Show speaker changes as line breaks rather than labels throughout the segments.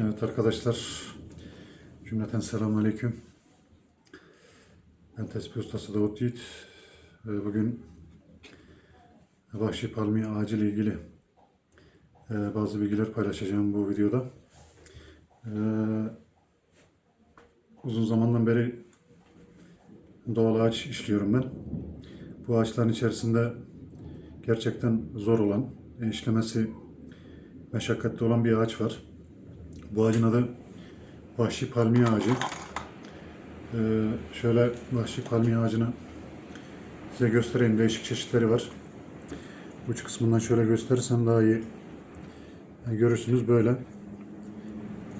Evet arkadaşlar, cümleten selamünaleyküm. Ben tespih ustası Davut Yiğit. Ee, Bugün vahşi palmiye ağacı ile ilgili e, bazı bilgiler paylaşacağım bu videoda. Ee, Uzun zamandan beri doğal ağaç işliyorum ben. Bu ağaçların içerisinde gerçekten zor olan, işlemesi meşakkatli olan bir ağaç var. Bu ağacın adı vahşi palmiye ağacı. Ee, şöyle vahşi palmiye ağacını size göstereyim. Değişik çeşitleri var. Uç kısmından şöyle gösterirsem daha iyi e, görürsünüz böyle.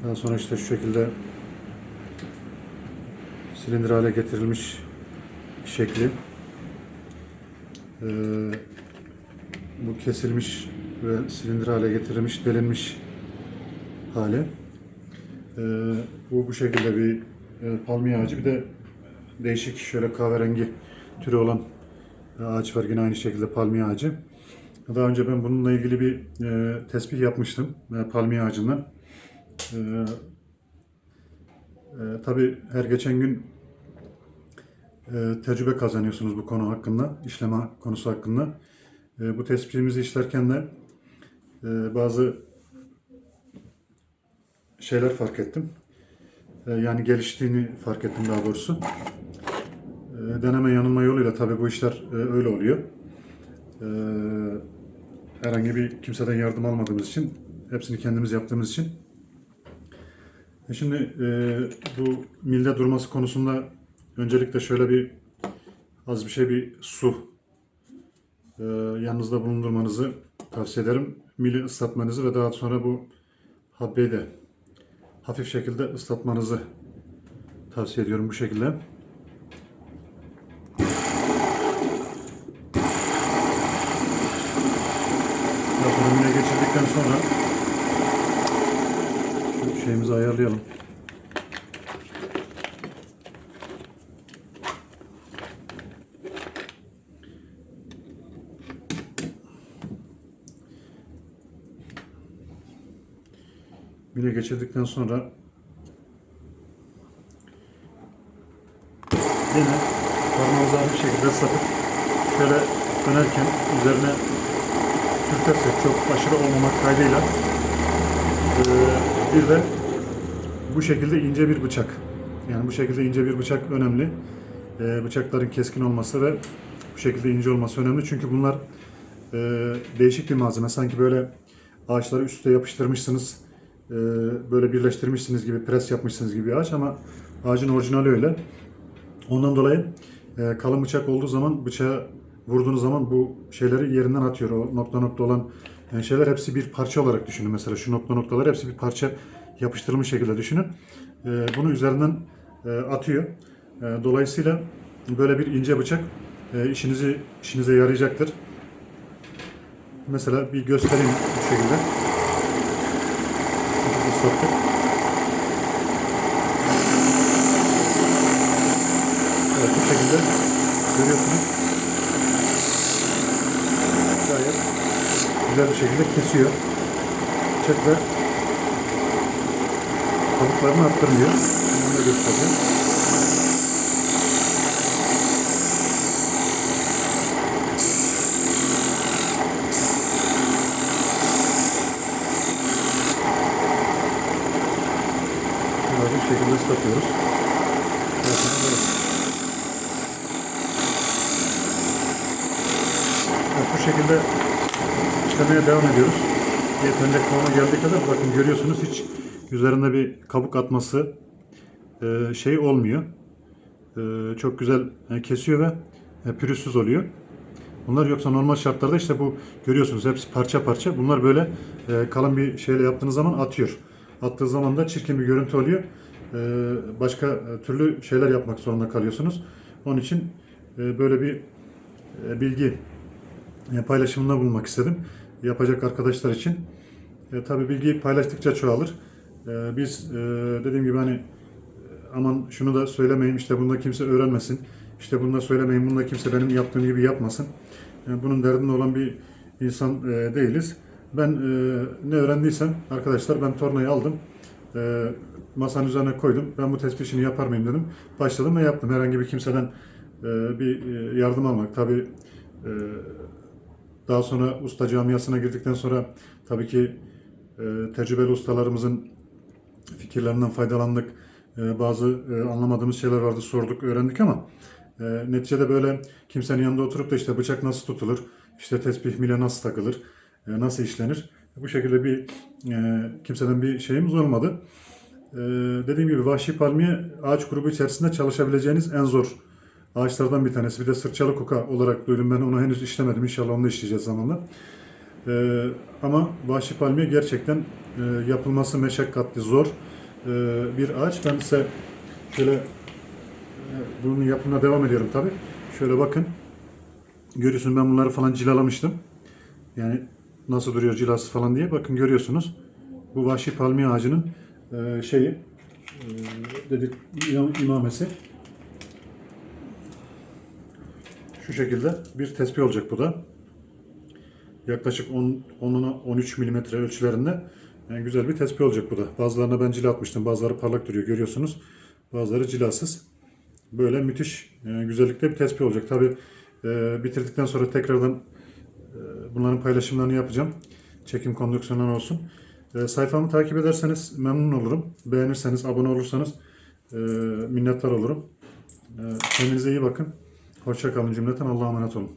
Daha sonra işte şu şekilde silindir hale getirilmiş şekli. Ee, bu kesilmiş ve silindir hale getirilmiş, delinmiş hali. Ee, bu bu şekilde bir e, palmiye ağacı. Bir de değişik şöyle kahverengi türü olan e, ağaç var. Yine aynı şekilde palmiye ağacı. Daha önce ben bununla ilgili bir e, tespih yapmıştım. E, palmiye ağacından. E, e, tabii her geçen gün e, tecrübe kazanıyorsunuz bu konu hakkında, işleme konusu hakkında. E, bu tespihimizi işlerken de e, bazı şeyler fark ettim. E, yani geliştiğini fark ettim daha doğrusu. E, deneme yanılma yoluyla tabii bu işler e, öyle oluyor. E, herhangi bir kimseden yardım almadığımız için, hepsini kendimiz yaptığımız için. E şimdi e, bu milde durması konusunda öncelikle şöyle bir az bir şey bir su yanınızda bulundurmanızı tavsiye ederim. Mili ıslatmanızı ve daha sonra bu habbeyi de hafif şekilde ıslatmanızı tavsiye ediyorum bu şekilde. Mile geçirdikten sonra şeyimizi ayarlayalım. Mile geçirdikten sonra yine parmağımızı bir şekilde ıslatıp şöyle dönerken üzerine sürtersek çok aşırı olmamak kaydıyla bir de bu şekilde ince bir bıçak. Yani bu şekilde ince bir bıçak önemli. Bıçakların keskin olması ve bu şekilde ince olması önemli. Çünkü bunlar değişik bir malzeme. Sanki böyle ağaçları üst üste yapıştırmışsınız eee, böyle birleştirmişsiniz gibi pres yapmışsınız gibi bir ağaç ama ağacın orijinali öyle. Ondan dolayı e, kalın bıçak olduğu zaman bıçağı vurduğunuz zaman bu şeyleri yerinden atıyor. O nokta nokta olan e, şeyler hepsi bir parça olarak düşünün. Mesela şu nokta noktalar hepsi bir parça yapıştırılmış şekilde düşünün. E, bunu üzerinden e, atıyor. E, dolayısıyla böyle bir ince bıçak e, işinizi işinize yarayacaktır. Mesela bir göstereyim bu şekilde. Islattık. Evet bu şekilde görüyorsunuz. Gayet güzel bir şekilde kesiyor. Bıçak ve kabuklarını arttırmıyor. Bunu da göstereceğim. Bu şekilde ıslatıyoruz. Evet, bu şekilde işlemeye devam ediyoruz. Yeterli kıvama geldiği kadar bakın görüyorsunuz hiç üzerinde bir kabuk atması şey olmuyor. E, çok güzel e, kesiyor ve pürüzsüz oluyor. Bunlar yoksa normal şartlarda işte bu görüyorsunuz hepsi parça parça. Bunlar böyle kalın bir şeyle yaptığınız zaman atıyor. Attığı zaman da çirkin bir görüntü oluyor. E, başka e, türlü şeyler yapmak zorunda kalıyorsunuz. Onun için e, böyle bir e, bilgi paylaşımında bulunmak istedim. Yapacak arkadaşlar için. E, tabii bilgiyi paylaştıkça çoğalır. E, biz e, dediğim gibi hani aman şunu da söylemeyin işte bunu da kimse öğrenmesin. İşte bunu da söylemeyin bunu da kimse benim yaptığım gibi yapmasın. E, bunun derdinde olan bir insan e, değiliz. Ben e, ne öğrendiysem arkadaşlar ben tornayı aldım. E, masanın üzerine koydum. Ben bu tespih işini yapar mıyım dedim. Başladım ve yaptım. Herhangi bir kimseden e, bir e, yardım almak. Tabii daha sonra usta camiasına girdikten sonra tabii ki tecrübeli ustalarımızın fikirlerinden faydalandık. Bazı anlamadığımız şeyler vardı sorduk, öğrendik ama neticede böyle kimsenin yanında oturup da işte bıçak nasıl tutulur, işte tesbih mile nasıl takılır, nasıl işlenir. Bu şekilde bir e, kimseden bir şeyimiz olmadı. E, dediğim gibi vahşi palmiye ağaç grubu içerisinde çalışabileceğiniz en zor ağaçlardan bir tanesi. Bir de sırçalı kuka olarak duydum ben onu henüz işlemedim. İnşallah onu da işleyeceğiz zamanla. Ee, ama vahşi palmiye gerçekten e, yapılması meşakkatli, zor e, bir ağaç. Ben size şöyle e, bunun yapımına devam ediyorum tabi. Şöyle bakın. Görüyorsunuz ben bunları falan cilalamıştım. Yani nasıl duruyor cilası falan diye. Bakın görüyorsunuz. Bu vahşi palmiye ağacının e, şeyi e, dedik imam- imamesi. Şu şekilde bir tespih olacak bu da. Yaklaşık 10 10'una 13 milimetre ölçülerinde yani güzel bir tespih olacak bu da. Bazılarına ben cila atmıştım. Bazıları parlak duruyor görüyorsunuz. Bazıları cilasız. Böyle müthiş e, güzellikte bir tespih olacak. Tabi bitirdikten sonra tekrardan e, bunların paylaşımlarını yapacağım. Çekim kondisyonları olsun. E, sayfamı takip ederseniz memnun olurum. Beğenirseniz, abone olursanız e, minnettar olurum. E, kendinize iyi bakın. Hoşça kalın cümleten. Allah'a emanet olun.